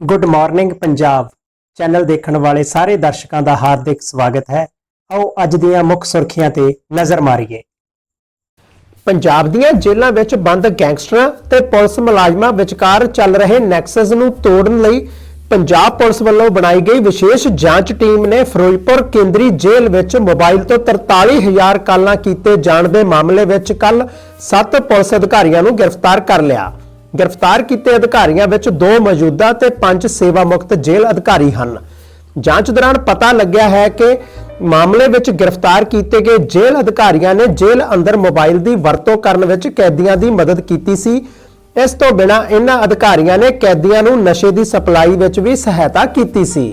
Good morning Punjab channel ਦੇਖਣ ਵਾਲੇ ਸਾਰੇ ਦਰਸ਼ਕਾਂ ਦਾ ਹਾਰਦਿਕ ਸਵਾਗਤ ਹੈ। ਆਓ ਅੱਜ ਦੀਆਂ ਮੁੱਖ ਸੁਰਖੀਆਂ ਤੇ ਨਜ਼ਰ ਮਾਰੀਏ। ਪੰਜਾਬ ਦੀਆਂ ਜੇਲ੍ਹਾਂ ਵਿੱਚ ਬੰਦ ਗੈਂਗਸਟਰਾਂ ਤੇ ਪੁਲਿਸ ਮੁਲਾਜ਼ਮਾਂ ਵਿਚਕਾਰ ਚੱਲ ਰਹੇ ਨੈਕਸਸ ਨੂੰ ਤੋੜਨ ਲਈ ਪੰਜਾਬ ਪੁਲਿਸ ਵੱਲੋਂ ਬਣਾਈ ਗਈ ਵਿਸ਼ੇਸ਼ ਜਾਂਚ ਟੀਮ ਨੇ ਫਿਰੋਜ਼ਪੁਰ ਕੇਂਦਰੀ ਜੇਲ੍ਹ ਵਿੱਚ ਮੋਬਾਈਲ ਤੋਂ 43000 ਕਾਲਾਂ ਕੀਤੇ ਜਾਣ ਦੇ ਮਾਮਲੇ ਵਿੱਚ ਕੱਲ 7 ਪੁਲਿਸ ਅਧਿਕਾਰੀਆਂ ਨੂੰ ਗ੍ਰਿਫਤਾਰ ਕਰ ਲਿਆ। ਗ੍ਰਿਫਤਾਰ ਕੀਤੇ ਅਧਿਕਾਰੀਆਂ ਵਿੱਚ ਦੋ ਮੌਜੂਦਾ ਤੇ ਪੰਜ ਸੇਵਾ ਮੁਕਤ ਜੇਲ੍ਹ ਅਧਿਕਾਰੀ ਹਨ। ਜਾਂਚ ਦੌਰਾਨ ਪਤਾ ਲੱਗਿਆ ਹੈ ਕਿ ਮਾਮਲੇ ਵਿੱਚ ਗ੍ਰਿਫਤਾਰ ਕੀਤੇ ਗਏ ਜੇਲ੍ਹ ਅਧਿਕਾਰੀਆਂ ਨੇ ਜੇਲ੍ਹ ਅੰਦਰ ਮੋਬਾਈਲ ਦੀ ਵਰਤੋਂ ਕਰਨ ਵਿੱਚ ਕੈਦੀਆਂ ਦੀ ਮਦਦ ਕੀਤੀ ਸੀ। ਇਸ ਤੋਂ ਬਿਨਾਂ ਇਹਨਾਂ ਅਧਿਕਾਰੀਆਂ ਨੇ ਕੈਦੀਆਂ ਨੂੰ ਨਸ਼ੇ ਦੀ ਸਪਲਾਈ ਵਿੱਚ ਵੀ ਸਹਾਇਤਾ ਕੀਤੀ ਸੀ।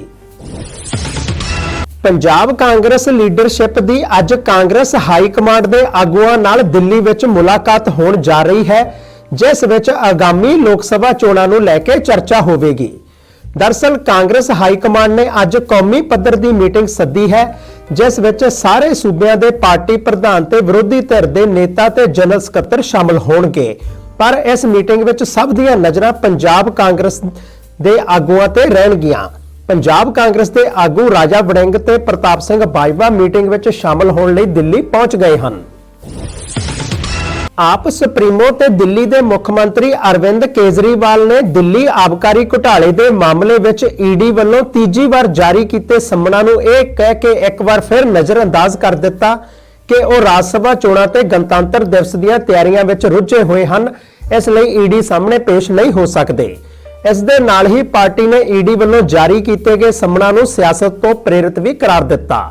ਪੰਜਾਬ ਕਾਂਗਰਸ ਲੀਡਰਸ਼ਿਪ ਦੀ ਅੱਜ ਕਾਂਗਰਸ ਹਾਈ ਕਮਾਂਡ ਦੇ ਆਗੂਆਂ ਨਾਲ ਦਿੱਲੀ ਵਿੱਚ ਮੁਲਾਕਾਤ ਹੋਣ ਜਾ ਰਹੀ ਹੈ। ਜਿਸ ਵਿੱਚ ਆਗਾਮੀ ਲੋਕ ਸਭਾ ਚੋਣਾਂ ਨੂੰ ਲੈ ਕੇ ਚਰਚਾ ਹੋਵੇਗੀ। ਦਰਸਲ ਕਾਂਗਰਸ ਹਾਈ ਕਮਾਂਡ ਨੇ ਅੱਜ ਕੌਮੀ ਪੱਧਰ ਦੀ ਮੀਟਿੰਗ ਸੱਦੀ ਹੈ, ਜਿਸ ਵਿੱਚ ਸਾਰੇ ਸੂਬਿਆਂ ਦੇ ਪਾਰਟੀ ਪ੍ਰਧਾਨ ਤੇ ਵਿਰੋਧੀ ਧਿਰ ਦੇ ਨੇਤਾ ਤੇ ਜਨਰਲ ਸਕੱਤਰ ਸ਼ਾਮਲ ਹੋਣਗੇ। ਪਰ ਇਸ ਮੀਟਿੰਗ ਵਿੱਚ ਸਭ ਦੀਆਂ ਨਜ਼ਰਾਂ ਪੰਜਾਬ ਕਾਂਗਰਸ ਦੇ ਆਗੂਆਂ ਤੇ ਰਹਿਣਗੀਆਂ। ਪੰਜਾਬ ਕਾਂਗਰਸ ਦੇ ਆਗੂ ਰਾਜਾ ਵੜਿੰਗ ਤੇ ਪ੍ਰਤਾਪ ਸਿੰਘ ਬਾਜਵਾ ਮੀਟਿੰਗ ਵਿੱਚ ਸ਼ਾਮਲ ਹੋਣ ਲਈ ਦਿੱਲੀ ਪਹੁੰਚ ਗਏ ਹਨ। ਆਪ ਸੁਪਰੀਮੋ ਤੇ ਦਿੱਲੀ ਦੇ ਮੁੱਖ ਮੰਤਰੀ ਅਰਵਿੰਦ ਕੇਜਰੀਵਾਲ ਨੇ ਦਿੱਲੀ ਆਬਕਾਰੀ ਘੁਟਾਲੇ ਦੇ ਮਾਮਲੇ ਵਿੱਚ ਈਡੀ ਵੱਲੋਂ ਤੀਜੀ ਵਾਰ ਜਾਰੀ ਕੀਤੇ ਸੰਮਣਾਂ ਨੂੰ ਇਹ ਕਹਿ ਕੇ ਇੱਕ ਵਾਰ ਫਿਰ ਨਜ਼ਰਅੰਦਾਜ਼ ਕਰ ਦਿੱਤਾ ਕਿ ਉਹ ਰਾਜ ਸਭਾ ਚੋਣਾਂ ਤੇ ਗਣਤੰਤਰ ਦਿਵਸ ਦੀਆਂ ਤਿਆਰੀਆਂ ਵਿੱਚ ਰੁੱਝੇ ਹੋਏ ਹਨ। ਇਸ ਲਈ ਈਡੀ ਸਾਹਮਣੇ ਪੇਸ਼ ਨਹੀਂ ਹੋ ਸਕਦੇ। ਇਸ ਦੇ ਨਾਲ ਹੀ ਪਾਰਟੀ ਨੇ ਈਡੀ ਵੱਲੋਂ ਜਾਰੀ ਕੀਤੇ ਗਏ ਸੰਮਣਾਂ ਨੂੰ ਸਿਆਸਤ ਤੋਂ ਪ੍ਰੇਰਿਤ ਵੀ ਕਰਾਰ ਦਿੱਤਾ।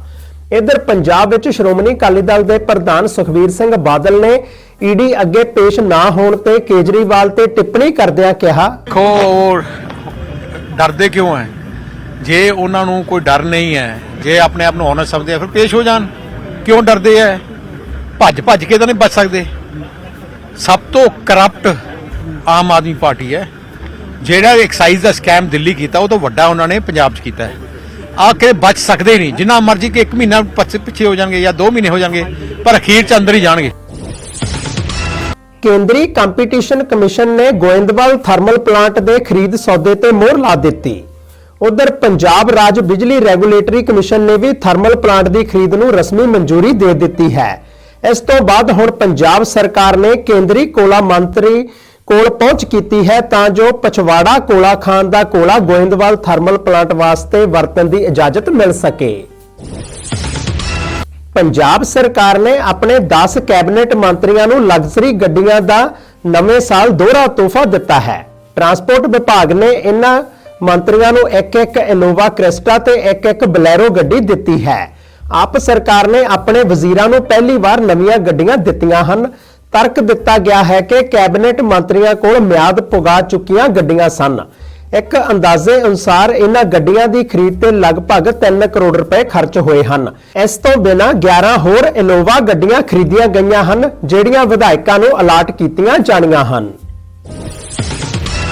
ਇਧਰ ਪੰਜਾਬ ਵਿੱਚ ਸ਼੍ਰੋਮਣੀ ਅਕਾਲੀ ਦਲ ਦੇ ਪ੍ਰਧਾਨ ਸੁਖਬੀਰ ਸਿੰਘ ਬਾਦਲ ਨੇ ਈਡੀ ਅੱਗੇ ਪੇਸ਼ ਨਾ ਹੋਣ ਤੇ ਕੇਜਰੀਵਾਲ ਤੇ ਟਿੱਪਣੀ ਕਰਦਿਆਂ ਕਿਹਾ, ਦੇਖੋ, ਉਹ ਡਰਦੇ ਕਿਉਂ ਹੈ ਜੇ ਉਹਨਾਂ ਨੂੰ ਕੋਈ ਡਰ ਨਹੀਂ ਹੈ ਜੇ ਆਪਣੇ ਆਪ ਨੂੰ ਹੋਣਾ ਸਮਝਦੇ ਆ, ਫਿਰ ਪੇਸ਼ ਹੋ ਜਾਣ। ਕਿਉਂ ਡਰਦੇ ਹੈ ਭੱਜ ਭੱਜ ਕੇ ਤਾਂ ਨਹੀਂ ਬਚ ਸਕਦੇ। ਸਭ ਤੋਂ ਕਰਪਟ ਆਮ ਆਦਮੀ ਪਾਰਟੀ ਹੈ ਜਿਹੜਾ ਐਕਸਾਈਜ਼ ਦਾ ਸਕੈਮ ਦਿੱਲੀ ਕੀਤਾ, ਉਹ ਤੋਂ ਵੱਡਾ ਉਹਨਾਂ ਨੇ ਪੰਜਾਬ 'ਚ ਕੀਤਾ ਹੈ ਆ ਕੇ ਬਚ ਸਕਦੇ ਨਹੀਂ, ਜਿੰਨਾ ਮਰਜ਼ੀ ਕਿ 1 ਮਹੀਨਾ ਪਿੱਛੇ ਪਿੱਛੇ ਹੋ ਜਾਣਗੇ ਜਾਂ 2 ਮਹੀਨੇ ਹੋ ਜਾਣਗੇ, ਪਰ ਅਖੀਰ 'ਚ ਅੰਦਰ ਹੀ ਜਾਣਗੇ। ਕੇਂਦਰੀ ਕੰਪੀਟੀਸ਼ਨ ਕਮਿਸ਼ਨ ਨੇ ਗੋਇੰਦਵਾਲ ਥਰਮਲ ਪਲਾਂਟ ਦੇ ਖਰੀਦ ਸੌਦੇ ਤੇ ਮੋਹਰ ਲਾ ਦਿੱਤੀ। ਉਧਰ ਪੰਜਾਬ ਰਾਜ ਬਿਜਲੀ ਰੈਗੂਲੇਟਰੀ ਕਮਿਸ਼ਨ ਨੇ ਵੀ ਥਰਮਲ ਪਲਾਂਟ ਦੀ ਖਰੀਦ ਨੂੰ ਰਸਮੀ ਮਨਜ਼ੂਰੀ ਦੇ ਦਿੱਤੀ ਹੈ। ਇਸ ਤੋਂ ਬਾਅਦ ਹੁਣ ਪੰਜਾਬ ਸਰਕਾਰ ਨੇ ਕੇਂਦਰੀ ਕੋਲਾ ਮੰਤਰੀ ਕੋਲ ਪਹੁੰਚ ਕੀਤੀ ਹੈ ਤਾਂ ਜੋ ਪਛਵਾੜਾ ਕੋਲਾ ਖਾਨ ਦਾ ਕੋਲਾ ਗੋਇੰਦਵਾਲ ਥਰਮਲ ਪਲਾਂਟ ਵਾਸਤੇ ਵਰਤਣ ਦੀ ਇਜਾਜ਼ਤ ਮਿਲ ਸਕੇ। ਪੰਜਾਬ ਸਰਕਾਰ ਨੇ ਆਪਣੇ 10 ਕੈਬਨਿਟ ਮੰਤਰੀਆਂ ਨੂੰ ਲਗਜ਼ਰੀ ਗੱਡੀਆਂ ਦਾ ਨਵੇਂ ਸਾਲ ਦੋਹਰਾ ਤੋਹਫਾ ਦਿੱਤਾ ਹੈ। ਟਰਾਂਸਪੋਰਟ ਵਿਭਾਗ ਨੇ ਇਹਨਾਂ ਮੰਤਰੀਆਂ ਨੂੰ ਇੱਕ ਇੱਕ ਇਨੋਵਾ ਕ੍ਰਿਸਟਾ ਤੇ ਇੱਕ ਇੱਕ ਬਲੈਰੋ ਗੱਡੀ ਦਿੱਤੀ ਹੈ। ਆਪ ਸਰਕਾਰ ਨੇ ਆਪਣੇ ਵਜ਼ੀਰਾਂ ਨੂੰ ਪਹਿਲੀ ਵਾਰ ਨਵੀਆਂ ਗੱਡੀਆਂ ਦਿੱਤੀਆਂ ਹਨ। ਤਰਕ ਦਿੱਤਾ ਗਿਆ ਹੈ ਕਿ ਕੈਬਨਿਟ ਮੰਤਰੀਆਂ ਕੋਲ ਮਿਆਦ ਪੁਗਾ ਚੁੱਕੀਆਂ ਗੱਡੀਆਂ ਸਨ। ਇੱਕ ਅੰਦਾਜ਼ੇ ਅਨੁਸਾਰ ਇਹਨਾਂ ਗੱਡੀਆਂ ਦੀ ਖਰੀਦ ਤੇ ਲਗਭਗ 3 ਕਰੋੜ ਰੁਪਏ ਖਰਚ ਹੋਏ ਹਨ। ਇਸ ਤੋਂ ਬਿਨਾਂ 11 ਹੋਰ ਇਨੋਵਾ ਗੱਡੀਆਂ ਖਰੀਦੀਆਂ ਗਈਆਂ ਹਨ, ਜਿਹੜੀਆਂ ਵਿਧਾਇਕਾਂ ਨੂੰ ਅਲਾਟ ਕੀਤੀਆਂ ਜਾਣੀਆਂ ਹਨ।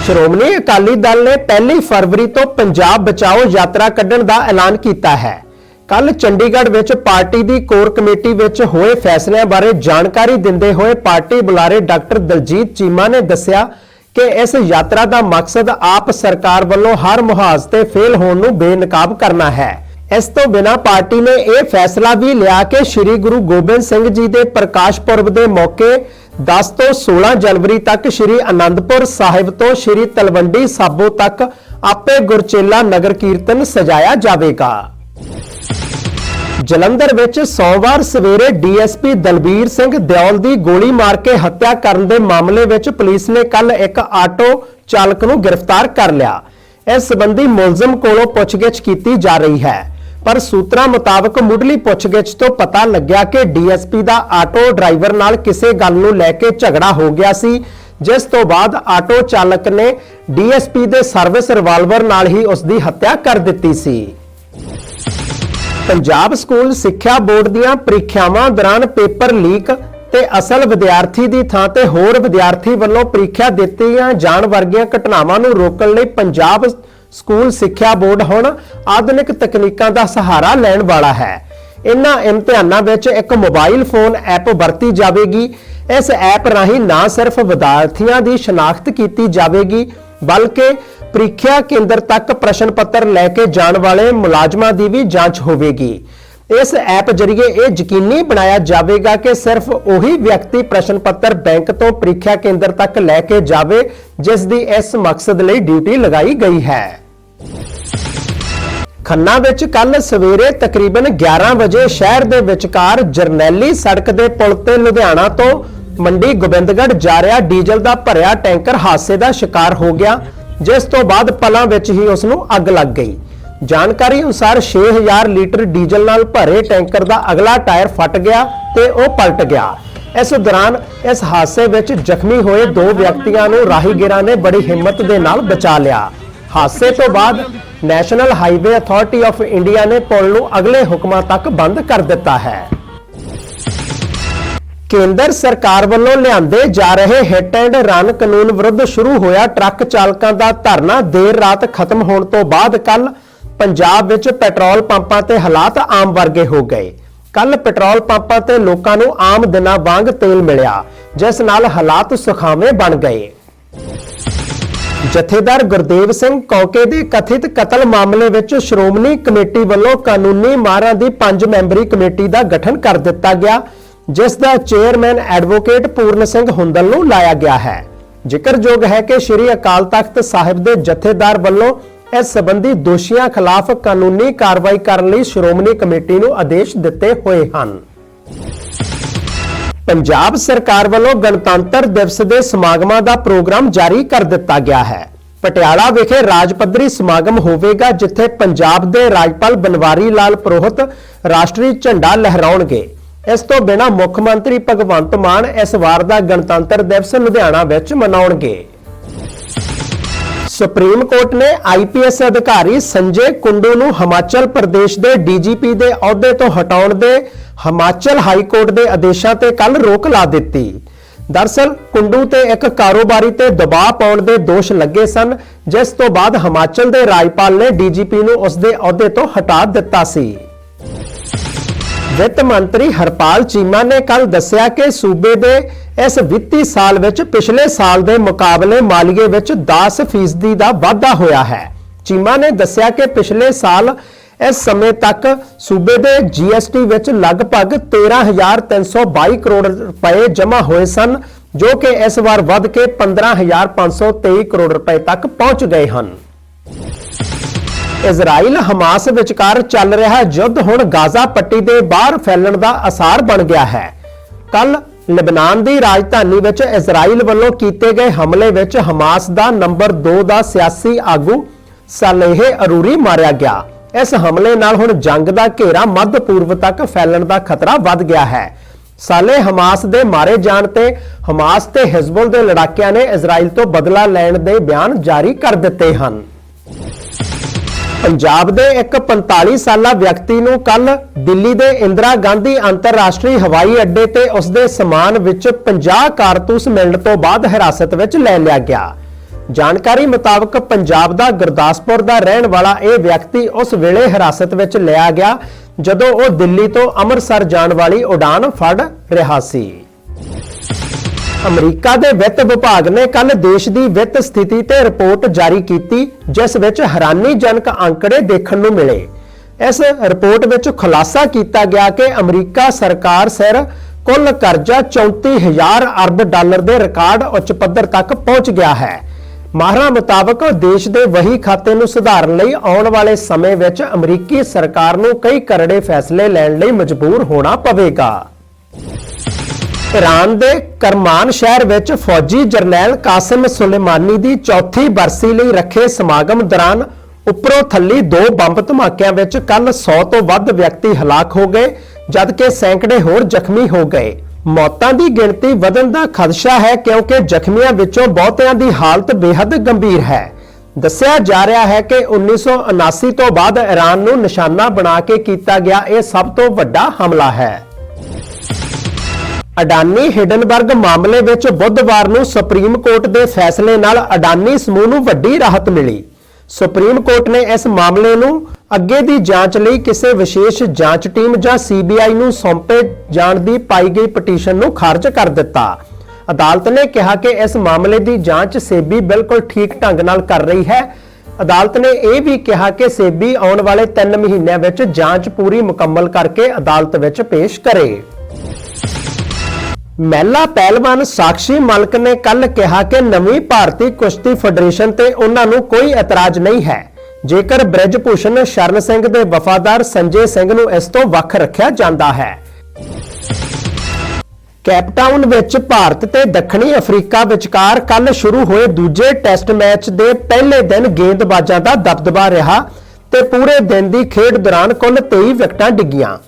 ਸ਼੍ਰੋਮਣੀ ਅਕਾਲੀ ਦਲ ਨੇ 1 ਫਰਵਰੀ ਤੋਂ ਪੰਜਾਬ ਬਚਾਓ ਯਾਤਰਾ ਕੱਢਣ ਦਾ ਐਲਾਨ ਕੀਤਾ ਹੈ। ਕੱਲ ਚੰਡੀਗੜ੍ਹ ਵਿੱਚ ਪਾਰਟੀ ਦੀ ਕੋਰ ਕਮੇਟੀ ਵਿੱਚ ਹੋਏ ਫੈਸਲਿਆਂ ਬਾਰੇ ਜਾਣਕਾਰੀ ਦਿੰਦੇ ਹੋਏ ਪਾਰਟੀ ਬੁਲਾਰੇ ਡਾਕਟਰ ਦਲਜੀਤ ਚੀਮਾ ਨੇ ਦੱਸਿਆ ਕਿ ਇਸ ਯਾਤਰਾ ਦਾ ਮਕਸਦ ਆਪ ਸਰਕਾਰ ਵੱਲੋਂ ਹਰ ਮੁਹਾਜ਼ ਤੇ ਫੇਲ ਹੋਣ ਨੂੰ ਬੇਨਕਾਬ ਕਰਨਾ ਹੈ। ਇਸ ਤੋਂ ਬਿਨਾਂ ਪਾਰਟੀ ਨੇ ਇਹ ਫੈਸਲਾ ਵੀ ਲਿਆ ਕਿ ਸ੍ਰੀ ਗੁਰੂ ਗੋਬਿੰਦ ਸਿੰਘ ਜੀ ਦੇ ਪ੍ਰਕਾਸ਼ ਪੁਰਬ ਦੇ ਮੌਕੇ 10 ਤੋਂ 16 ਜਨਵਰੀ ਤੱਕ ਸ੍ਰੀ ਅਨੰਦਪੁਰ ਸਾਹਿਬ ਤੋਂ ਸ੍ਰੀ ਤਲਵੰਡੀ ਸਾਬੋ ਤੱਕ ਆਪੇ ਗੁਰਚੇਲਾ ਨਗਰ ਕੀਰਤਨ ਸਜਾਇਆ ਜਾਵੇਗਾ। ਜਲੰਧਰ ਵਿੱਚ ਸੋਮਵਾਰ ਸਵੇਰੇ ਡੀਐਸਪੀ ਦਲਬੀਰ ਸਿੰਘ ਦਿਓਲ ਦੀ ਗੋਲੀ ਮਾਰ ਕੇ ਹੱਤਿਆ ਕਰਨ ਦੇ ਮਾਮਲੇ ਵਿੱਚ ਪੁਲਿਸ ਨੇ ਕੱਲ ਇੱਕ ਆਟੋ ਚਾਲਕ ਨੂੰ ਗ੍ਰਿਫਤਾਰ ਕਰ ਲਿਆ। ਇਸ ਸੰਬੰਧੀ ਮੁਲਜ਼ਮ ਕੋਲੋਂ ਪੁੱਛਗਿੱਛ ਕੀਤੀ ਜਾ ਰਹੀ ਹੈ। ਪਰ ਸੂਤਰਾਂ ਮੁਤਾਬਕ ਮੁੱਢਲੀ ਪੁੱਛਗਿੱਛ ਤੋਂ ਪਤਾ ਲੱਗਿਆ ਕਿ ਡੀਐਸਪੀ ਦਾ ਆਟੋ ਡਰਾਈਵਰ ਨਾਲ ਕਿਸੇ ਗੱਲ ਨੂੰ ਲੈ ਕੇ ਝਗੜਾ ਹੋ ਗਿਆ ਸੀ, ਜਿਸ ਤੋਂ ਬਾਅਦ ਆਟੋ ਚਾਲਕ ਨੇ ਡੀਐਸਪੀ ਦੇ ਸਰਵਿਸ ਰਿਵਾਲਵਰ ਨਾਲ ਹੀ ਉਸ ਦੀ ਹੱਤਿਆ ਕਰ ਦਿੱਤੀ ਸੀ। ਪੰਜਾਬ ਸਕੂਲ ਸਿੱਖਿਆ ਬੋਰਡ ਦੀਆਂ ਪ੍ਰੀਖਿਆਵਾਂ ਦੌਰਾਨ ਪੇਪਰ ਲੀਕ ਤੇ ਅਸਲ ਵਿਦਿਆਰਥੀ ਦੀ ਥਾਂ ਤੇ ਹੋਰ ਵਿਦਿਆਰਥੀ ਵੱਲੋਂ ਪ੍ਰੀਖਿਆ ਦਿੱਤੀਆਂ ਜਾਣ ਵਰਗੀਆਂ ਘਟਨਾਵਾਂ ਨੂੰ ਰੋਕਣ ਲਈ ਪੰਜਾਬ ਸਕੂਲ ਸਿੱਖਿਆ ਬੋਰਡ ਹੁਣ ਆਧੁਨਿਕ ਤਕਨੀਕਾਂ ਦਾ ਸਹਾਰਾ ਲੈਣ ਵਾਲਾ ਹੈ। ਇਨ੍ਹਾਂ ਇਮਤਿਹਾਨਾਂ ਵਿੱਚ ਇੱਕ ਮੋਬਾਈਲ ਫੋਨ ਐਪ ਵਰਤੀ ਜਾਵੇਗੀ। ਇਸ ਐਪ ਰਾਹੀਂ ਨਾ ਸਿਰਫ ਵਿਦਿਆਰਥੀਆਂ ਦੀ ਸ਼ਨਾਖਤ ਕੀਤੀ ਜਾਵੇਗੀ, ਬਲਕਿ ਪ੍ਰੀਖਿਆ ਕੇਂਦਰ ਤੱਕ ਪ੍ਰਸ਼ਨ ਪੱਤਰ ਲੈ ਕੇ ਜਾਣ ਵਾਲੇ ਮੁਲਾਜ਼ਮਾਂ ਦੀ ਵੀ ਜਾਂਚ ਹੋਵੇਗੀ। ਇਸ ਐਪ ਜ਼ਰੀਏ ਇਹ ਯਕੀਨੀ ਬਣਾਇਆ ਜਾਵੇਗਾ ਕਿ ਸਿਰਫ ਉਹੀ ਵਿਅਕਤੀ ਪ੍ਰਸ਼ਨ ਪੱਤਰ ਬੈਂਕ ਤੋਂ ਪ੍ਰੀਖਿਆ ਕੇਂਦਰ ਤੱਕ ਲੈ ਕੇ ਜਾਵੇ, ਜਿਸ ਦੀ ਇਸ ਮਕਸਦ ਲਈ ਡਿਊਟੀ ਲਗਾਈ ਗਈ ਹੈ। ਖੰਨਾ ਵਿੱਚ ਕੱਲ ਸਵੇਰੇ ਤਕਰੀਬਨ 11 ਵਜੇ ਸ਼ਹਿਰ ਦੇ ਵਿਚਕਾਰ ਜਰਨੈਲੀ ਸੜਕ ਦੇ ਪੁਲ ਤੇ ਲੁਧਿਆਣਾ ਤੋਂ ਮੰਡੀ ਗੋਬਿੰਦਗੜ੍ਹ ਜਾ ਰਿਹਾ ਡੀਜ਼ਲ ਦਾ ਭਰਿਆ ਟੈਂਕਰ ਹਾਦਸੇ ਦਾ ਸ਼ਿਕਾਰ ਹੋ ਗਿਆ। ਜਿਸ ਤੋਂ ਬਾਅਦ ਪਲਾਂ ਵਿੱਚ ਹੀ ਉਸ ਨੂੰ ਅੱਗ ਲੱਗ ਗਈ। ਜਾਣਕਾਰੀ ਅਨੁਸਾਰ 6000 ਲੀਟਰ ਡੀਜ਼ਲ ਨਾਲ ਭਰੇ ਟੈਂਕਰ ਦਾ ਅਗਲਾ ਟਾਇਰ ਫਟ ਗਿਆ ਤੇ ਉਹ ਪਲਟ ਗਿਆ। ਇਸ ਦੌਰਾਨ ਇਸ ਹਾਦਸੇ ਵਿੱਚ ਜ਼ਖਮੀ ਹੋਏ ਦੋ ਵਿਅਕਤੀਆਂ ਨੂੰ ਰਾਹੀਗੀਰਾਂ ਨੇ ਬੜੀ ਹਿੰਮਤ ਦੇ ਨਾਲ ਬਚਾ ਲਿਆ। ਹਾਦਸੇ ਤੋਂ ਬਾਅਦ national highway authority of India ਨੇ ਪੁਲ ਨੂੰ ਅਗਲੇ ਹੁਕਮਾਂ ਤੱਕ ਬੰਦ ਕਰ ਦਿੱਤਾ ਹੈ। ਕੇਂਦਰ ਸਰਕਾਰ ਵੱਲੋਂ ਲਿਆਂਦੇ ਜਾ ਰਹੇ ਹਿੱਟ ਐਂਡ ਰਨ ਕਾਨੂੰਨ ਵਿਰੁੱਧ ਸ਼ੁਰੂ ਹੋਇਆ ਟਰੱਕ ਚਾਲਕਾਂ ਦਾ ਧਰਨਾ, ਦੇਰ ਰਾਤ ਖਤਮ ਹੋਣ ਤੋਂ ਬਾਅਦ ਕੱਲ ਪੰਜਾਬ ਵਿੱਚ ਪੈਟਰੋਲ ਪੰਪਾਂ ਤੇ ਹਾਲਾਤ ਆਮ ਵਰਗੇ ਹੋ ਗਏ। ਕੱਲ ਪੈਟਰੋਲ ਪੰਪਾਂ ਤੇ ਲੋਕਾਂ ਨੂੰ ਆਮ ਦਿਨਾਂ ਵਾਂਗ ਤੇਲ ਮਿਲਿਆ, ਜਿਸ ਨਾਲ ਹਾਲਾਤ ਸੁਖਾਵੇਂ ਬਣ ਗਏ। ਜਥੇਦਾਰ ਗੁਰਦੇਵ ਸਿੰਘ ਕੌਕੇ ਦੇ ਕਥਿਤ ਕਤਲ ਮਾਮਲੇ ਵਿੱਚ ਸ਼੍ਰੋਮਣੀ ਕਮੇਟੀ ਵੱਲੋਂ ਕਾਨੂੰਨੀ ਮਾਰਾਂ ਦੀ ਪੰਜ ਮੈਂਬਰੀ ਕਮੇਟੀ ਦਾ ਗਠਨ ਕਰ ਦਿੱਤਾ ਗਿਆ। ਜਿਸ ਦਾ ਚੇਅਰਮੈਨ ਐਡਵੋਕੇਟ ਪੂਰਨ ਸਿੰਘ ਹੁੰਦਲ ਨੂੰ ਲਾਇਆ ਗਿਆ ਹੈ। ਜ਼ਿਕਰਯੋਗ ਹੈ ਕਿ ਸ੍ਰੀ ਅਕਾਲ ਤਖਤ ਸਾਹਿਬ ਦੇ ਜਥੇਦਾਰ ਵੱਲੋਂ ਇਸ ਸੰਬੰਧੀ ਦੋਸ਼ੀਆਂ ਖਿਲਾਫ ਕਾਨੂੰਨੀ ਕਾਰਵਾਈ ਕਰਨ ਲਈ ਸ਼੍ਰੋਮਣੀ ਕਮੇਟੀ ਨੂੰ ਆਦੇਸ਼ ਦਿੱਤੇ ਹੋਏ ਹਨ। ਪੰਜਾਬ ਸਰਕਾਰ ਵੱਲੋਂ ਗਣਤੰਤਰ ਦਿਵਸ ਦੇ ਸਮਾਗਮਾਂ ਦਾ ਪ੍ਰੋਗਰਾਮ ਜਾਰੀ ਕਰ ਦਿੱਤਾ ਗਿਆ ਹੈ। ਪਟਿਆਲਾ ਵਿਖੇ ਰਾਜ ਪੱਧਰੀ ਸਮਾਗਮ ਹੋਵੇਗਾ, ਜਿੱਥੇ ਪੰਜਾਬ ਦੇ ਰਾਜਪਾਲ ਬਨਵਾਰੀ ਲਾਲ ਪ੍ਰੋਹਤ ਰਾਸ਼ਟਰੀ ਝੰਡਾ ਲਹਿਰਾਉਣਗੇ। ਇਸ ਤੋਂ ਬਿਨਾਂ ਮੁੱਖ ਮੰਤਰੀ ਭਗਵੰਤ ਮਾਨ ਇਸ ਵਾਰ ਦਾ ਗਣਤੰਤਰ ਦਿਵਸ ਲੁਧਿਆਣਾ ਵਿੱਚ ਮਨਾਉਣਗੇ। ਸੁਪਰੀਮ ਕੋਰਟ ਨੇ ਆਈਪੀਐਸ ਅਧਿਕਾਰੀ ਸੰਜੇ ਕੁੰਡੂ ਨੂੰ ਹਿਮਾਚਲ ਪ੍ਰਦੇਸ਼ ਦੇ ਡੀਜੀਪੀ ਦੇ ਅਹੁਦੇ ਤੋਂ ਹਟਾਉਣ ਦੇ ਹਿਮਾਚਲ ਹਾਈ ਕੋਰਟ ਦੇ ਆਦੇਸ਼ਾਂ ਤੇ ਕੱਲ ਰੋਕ ਲਾ ਦਿੱਤੀ। ਦਰਸਲ, ਕੁੰਡੂ ਤੇ ਇੱਕ ਕਾਰੋਬਾਰੀ ਤੇ ਦਬਾਅ ਪਾਉਣ ਦੇ ਦੋਸ਼ ਲੱਗੇ ਸਨ, ਜਿਸ ਤੋਂ ਬਾਅਦ ਹਿਮਾਚਲ ਦੇ ਰਾਜਪਾਲ ਨੇ ਡੀਜੀਪੀ ਨੂੰ ਉਸ ਦੇ ਅਹੁਦੇ ਤੋਂ ਹਟਾ ਦਿੱਤਾ ਸੀ। ਵਿੱਤ ਮੰਤਰੀ ਹਰਪਾਲ ਚੀਮਾ ਨੇ ਕੱਲ ਦੱਸਿਆ ਕਿ ਸੂਬੇ ਦੇ ਇਸ ਵਿੱਤੀ ਸਾਲ ਵਿੱਚ ਪਿਛਲੇ ਸਾਲ ਦੇ ਮੁਕਾਬਲੇ ਮਾਲੀਏ ਵਿੱਚ 10% ਦਾ ਵਾਧਾ ਹੋਇਆ ਹੈ। ਚੀਮਾ ਨੇ ਦੱਸਿਆ ਕਿ ਪਿਛਲੇ ਸਾਲ ਇਸ ਸਮੇਂ ਤੱਕ ਸੂਬੇ ਦੇ ਜੀਐਸਟੀ ਵਿੱਚ ਲਗਭਗ 13322 ਕਰੋੜ ਰੁਪਏ ਜਮ੍ਹਾਂ ਹੋਏ ਸਨ, ਜੋ ਕਿ ਇਸ ਵਾਰ ਵੱਧ ਕੇ 15523 ਕਰੋੜ ਰੁਪਏ ਤੱਕ ਪਹੁੰਚ ਗਏ ਹਨ। ਇਜ਼ਰਾਈਲ ਹਮਾਸ ਵਿਚਕਾਰ ਚੱਲ ਰਿਹਾ ਯੁੱਧ ਹੁਣ ਗਾਜ਼ਾ ਪੱਟੀ ਦੇ ਬਾਹਰ ਫੈਲਣ ਦਾ ਅਸਾਰ ਬਣ ਗਿਆ ਹੈ। ਕੱਲ ਲਬਨਾਨ ਦੀ ਰਾਜਧਾਨੀ ਵਿੱਚ ਇਜ਼ਰਾਈਲ ਵੱਲੋਂ ਕੀਤੇ ਗਏ ਹਮਲੇ ਵਿੱਚ ਹਮਾਸ ਦਾ ਨੰਬਰ 2 ਦਾ ਸਿਆਸੀ ਆਗੂ ਸਾਲੇਹ ਅਰੂਰੀ ਮਾਰਿਆ ਗਿਆ। ਇਸ ਹਮਲੇ ਨਾਲ ਹੁਣ ਜੰਗ ਦਾ ਘੇਰਾ ਮੱਧ ਪੂਰਬ ਤੱਕ ਫੈਲਣ ਦਾ ਖਤਰਾ ਵੱਧ ਗਿਆ ਹੈ। ਸਾਲੇ ਹਮਾਸ ਦੇ ਮਾਰੇ ਜਾਣ ਤੇ ਹਮਾਸ ਤੇ ਹਿਜ਼ਬੁਲ ਦੇ ਲੜਾਕਿਆਂ ਨੇ ਇਜ਼ਰਾਈਲ ਤੋਂ ਬਦਲਾ ਲੈਣ ਦੇ ਬਿਆਨ ਜਾਰੀ ਕਰ ਦਿੱਤੇ ਹਨ। ਪੰਜਾਬ ਦੇ ਇੱਕ 45 ਸਾਲਾ ਵਿਅਕਤੀ ਨੂੰ ਕੱਲ ਦਿੱਲੀ ਦੇ ਇੰਦਰਾ ਗਾਂਧੀ ਅੰਤਰਰਾਸ਼ਟਰੀ ਹਵਾਈ ਅੱਡੇ ਤੇ ਉਸਦੇ ਸਮਾਨ ਵਿੱਚ 50 ਕਾਰਤੂਸ ਮਿਲਣ ਤੋਂ ਬਾਅਦ ਹਿਰਾਸਤ ਵਿੱਚ ਲੈ ਲਿਆ ਗਿਆ। ਜਾਣਕਾਰੀ ਮੁਤਾਬਕ ਪੰਜਾਬ ਦਾ ਗੁਰਦਾਸਪੁਰ ਦਾ ਰਹਿਣ ਵਾਲਾ ਇਹ ਵਿਅਕਤੀ ਉਸ ਵੇਲੇ ਹਿਰਾਸਤ ਵਿੱਚ ਲਿਆ ਗਿਆ, ਜਦੋਂ ਉਹ ਦਿੱਲੀ ਤੋਂ ਅੰਮ੍ਰਿਤਸਰ ਜਾਣ ਵਾਲੀ ਉਡਾਨ ਫੜ ਰਿਹਾ ਸੀ। ਅਮਰੀਕਾ ਦੇ ਵਿੱਤ ਵਿਭਾਗ ਨੇ ਕੱਲ ਦੇਸ਼ ਦੀ ਵਿੱਤ ਸਥਿਤੀ ਤੇ ਰਿਪੋਰਟ ਜਾਰੀ ਕੀਤੀ, ਜਿਸ ਵਿੱਚ ਹੈਰਾਨੀਜਨਕ ਅੰਕੜੇ ਦੇਖਣ ਨੂੰ ਮਿਲੇ। ਇਸ ਰਿਪੋਰਟ ਵਿੱਚ ਖੁਲਾਸਾ ਕੀਤਾ ਗਿਆ ਕਿ ਅਮਰੀਕਾ ਸਰਕਾਰ ਸਿਰ ਕੁੱਲ ਕਰਜ਼ਾ 34000 ਅਰਬ ਡਾਲਰ ਦੇ ਰਿਕਾਰਡ ਉੱਚ ਪੱਧਰ ਤੱਕ ਪਹੁੰਚ ਗਿਆ ਹੈ। ਮਾਹਰਾਂ ਮੁਤਾਬਕ ਦੇਸ਼ ਦੇ ਵਹੀ ਖਾਤੇ ਨੂੰ ਸੁਧਾਰਨ ਲਈ ਆਉਣ ਵਾਲੇ ਸਮੇਂ ਵਿੱਚ ਅਮਰੀਕੀ ਸਰਕਾਰ ਨੂੰ ਕਈ ਕਰੜੇ ਫੈਸਲੇ ਲੈਣ ਲਈ ਮਜਬੂਰ ਹੋਣਾ ਪਵੇਗਾ। ਈਰਾਨ ਦੇ ਕਰਮਾਨ ਸ਼ਹਿਰ ਵਿੱਚ ਫੌਜੀ ਜਰਨੈਲ ਕਾਸਿਮ ਸੁਲੇਮਾਨੀ ਦੀ ਚੌਥੀ ਬਰਸੀ ਲਈ ਰੱਖੇ ਸਮਾਗਮ ਦੌਰਾਨ ਉੱਪਰੋਂ ਥੱਲੀ ਦੋ ਬੰਬ ਧਮਾਕਿਆਂ ਵਿੱਚ ਕੱਲ 100 ਤੋਂ ਵੱਧ ਵਿਅਕਤੀ ਹਲਾਕ ਹੋ ਗਏ, ਜਦਕਿ ਸੈਂਕੜੇ ਹੋਰ ਜ਼ਖਮੀ ਹੋ ਗਏ। ਮੌਤਾਂ ਦੀ ਗਿਣਤੀ ਵਧਣ ਦਾ ਖਦਸ਼ਾ ਹੈ ਕਿਉਂਕਿ ਜ਼ਖਮੀਆਂ ਵਿੱਚੋਂ ਬਹੁਤਿਆਂ ਦੀ ਹਾਲਤ ਬੇहद ਗੰਭੀਰ ਹੈ। ਦੱਸਿਆ ਜਾ ਰਿਹਾ ਹੈ ਕਿ 1979 ਤੋਂ ਬਾਅਦ ਈਰਾਨ ਨੂੰ ਨਿਸ਼ਾਨਾ ਬਣਾ ਕੇ ਕੀਤਾ ਗਿਆ ਇਹ ਸਭ ਤੋਂ ਵੱਡਾ ਹਮਲਾ ਹੈ। ਅਡਾਨੀ ਹਿਡਨਬਰਗ ਮਾਮਲੇ ਵਿੱਚ ਬੁੱਧਵਾਰ ਨੂੰ ਸੁਪਰੀਮ ਕੋਰਟ ਦੇ ਫੈਸਲੇ ਨਾਲ ਅਡਾਨੀ ਸਮੂਹ ਨੂੰ ਵੱਡੀ ਰਾਹਤ ਮਿਲੀ। ਸੁਪਰੀਮ ਕੋਰਟ ਨੇ ਇਸ ਮਾਮਲੇ ਨੂੰ ਅੱਗੇ ਦੀ ਜਾਂਚ ਲਈ ਕਿਸੇ ਵਿਸ਼ੇਸ਼ ਜਾਂਚ ਟੀਮ ਜਾਂ ਸੀਬੀਆਈ ਨੂੰ ਸੌਂਪੇ ਜਾਣ ਦੀ ਪਾਈ ਗਈ ਪਟੀਸ਼ਨ ਨੂੰ ਖਾਰਜ ਕਰ ਦਿੱਤਾ। ਅਦਾਲਤ ਨੇ ਕਿਹਾ ਕਿ ਇਸ ਮਾਮਲੇ ਦੀ ਜਾਂਚ ਸੇਬੀ ਬਿਲਕੁਲ ਠੀਕ ਢੰਗ ਨਾਲ ਕਰ ਰਹੀ ਹੈ। ਅਦਾਲਤ ਨੇ ਇਹ ਵੀ ਕਿਹਾ ਕਿ ਸੇਬੀ ਆਉਣ ਵਾਲੇ 3 ਮਹੀਨਿਆਂ ਵਿੱਚ ਜਾਂਚ ਪੂਰੀ ਮੁਕੰਮਲ ਕਰਕੇ ਅਦਾਲਤ ਵਿੱਚ ਪੇਸ਼ ਕਰੇ। ਮਹਿਲਾ ਪਹਿਲਵਾਨ ਸਾਕਸ਼ੀ ਮਲਕ ਨੇ ਕੱਲ ਕਿਹਾ ਕਿ ਨਵੀਂ ਭਾਰਤੀ ਕੁਸ਼ਤੀ ਫੈਡਰੇਸ਼ਨ ਤੇ ਉਹਨਾਂ ਨੂੰ ਕੋਈ ਇਤਰਾਜ਼ ਨਹੀਂ ਹੈ। ਜੇਕਰ ਬ੍ਰਿਜ ਭੂਸ਼ਣ ਸ਼ਰਨ ਸਿੰਘ ਦੇ ਵਫਾਦਾਰ ਸੰਜੇ ਸਿੰਘ ਨੂੰ ਇਸ ਤੋਂ ਵੱਖ ਰੱਖਿਆ ਜਾਂਦਾ ਹੈ। ਕੈਪਟਾਊਨ ਵਿੱਚ ਭਾਰਤ ਤੇ ਦੱਖਣੀ ਅਫਰੀਕਾ ਵਿਚਕਾਰ ਕੱਲ ਸ਼ੁਰੂ ਹੋਏ ਦੂਜੇ ਟੈਸਟ ਮੈਚ ਦੇ ਪਹਿਲੇ ਦਿਨ ਗੇਂਦਬਾਜ਼ਾਂ ਦਾ ਦਬਦਬਾ ਰਿਹਾ ਤੇ ਪੂਰੇ ਦਿਨ ਦੀ ਖੇਡ ਦੌਰਾਨ ਕੁੱਲ 23 ਵਿਕਟਾਂ ਡਿੱਗੀਆਂ।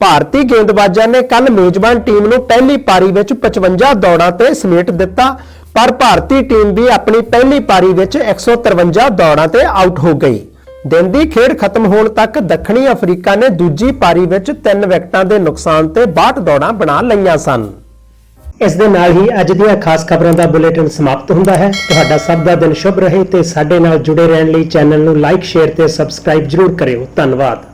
ਭਾਰਤੀ ਗੇਂਦਬਾਜ਼ਾਂ ਨੇ ਕੱਲ ਮੇਜ਼ਬਾਨ ਟੀਮ ਨੂੰ ਪਹਿਲੀ ਪਾਰੀ ਵਿੱਚ 55 ਦੌੜਾਂ ਤੇ ਸਮੇਟ ਦਿੱਤਾ, ਪਰ ਭਾਰਤੀ ਟੀਮ ਵੀ ਆਪਣੀ ਪਹਿਲੀ ਪਾਰੀ ਵਿੱਚ 153 ਦੌੜਾਂ ਤੇ ਆਊਟ ਹੋ ਗਈ। ਦਿਨ ਦੀ ਖੇਡ ਖਤਮ ਹੋਣ ਤੱਕ ਦੱਖਣੀ ਅਫਰੀਕਾ ਨੇ ਦੂਜੀ ਪਾਰੀ ਵਿੱਚ 3 ਵਿਕਟਾਂ ਦੇ ਨੁਕਸਾਨ ਤੇ 62 ਦੌੜਾਂ ਬਣਾ ਲਈਆਂ ਸਨ। ਇਸ ਦੇ ਨਾਲ ਹੀ ਅੱਜ ਦੀਆਂ ਖਾਸ ਖਬਰਾਂ ਦਾ ਬੁਲੇਟਿਨ ਸਮਾਪਤ ਹੁੰਦਾ ਹੈ। ਤੁਹਾਡਾ ਸਭ ਦਾ ਦਿਨ ਸ਼ੁਭ ਰਹੇ ਤੇ ਸਾਡੇ ਨਾਲ ਜੁੜੇ ਰਹਿਣ ਲਈ ਚੈਨਲ ਨੂੰ ਲਾਈਕ, ਸ਼ੇਅਰ ਤੇ ਸਬਸਕ੍ਰਾਈਬ ਜਰੂਰ ਕਰਿਓ। ਧੰਨਵਾਦ।